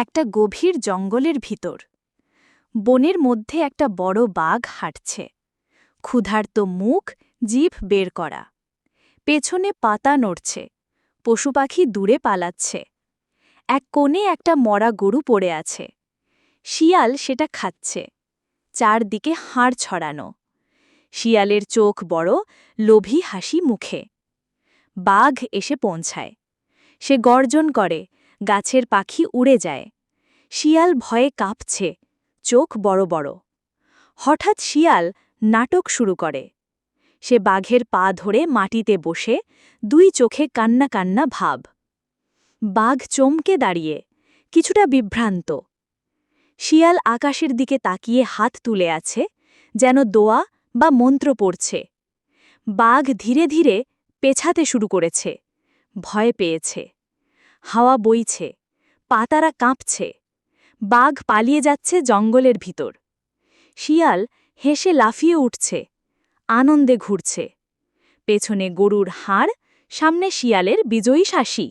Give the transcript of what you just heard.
একটা গভীর জঙ্গলের ভিতর। বনের মধ্যে একটা বড় বাঘ হাঁটছে। ক্ষুধার্ত মুখ, জিভ বের করা। পেছনে পাতা নড়ছে। পশু পাখি দূরে পালাচ্ছে। এক কোণে একটা মরা গরু পড়ে আছে। শিয়াল সেটা খাচ্ছে। চারদিকে হাড় ছড়ানো। শিয়ালের চোখ বড়, লোভী হাসি মুখে। বাঘ এসে পৌঁছায়। সে গর্জন করে গাছের পাখি উড়ে যায়। শিয়াল ভয়ে কাঁপছে, চোখ বড় বড়। হঠাৎ শিয়াল নাটক শুরু করে। সে বাঘের পা ধরে মাটিতে বসে, দুই চোখে কান্না কান্না ভাব। বাঘ চমকে দাঁড়িয়ে, কিছুটা বিভ্রান্ত। শিয়াল আকাশের দিকে তাকিয়ে হাত তুলে আছে, যেন দোয়া বা মন্ত্র পড়ছে। বাঘ ধীরে ধীরে পেছাতে শুরু করেছে, ভয় পেয়েছে। হাওয়া বইছে, পাতারা কাঁপছে, বাঘ পালিয়ে যাচ্ছে জঙ্গলের ভিতর। শিয়াল হেসে লাফিয়ে উঠছে, আনন্দে ঘুরছে। পেছনে গরুর হাড়, সামনে শিয়ালের বিজয়ী শাসী।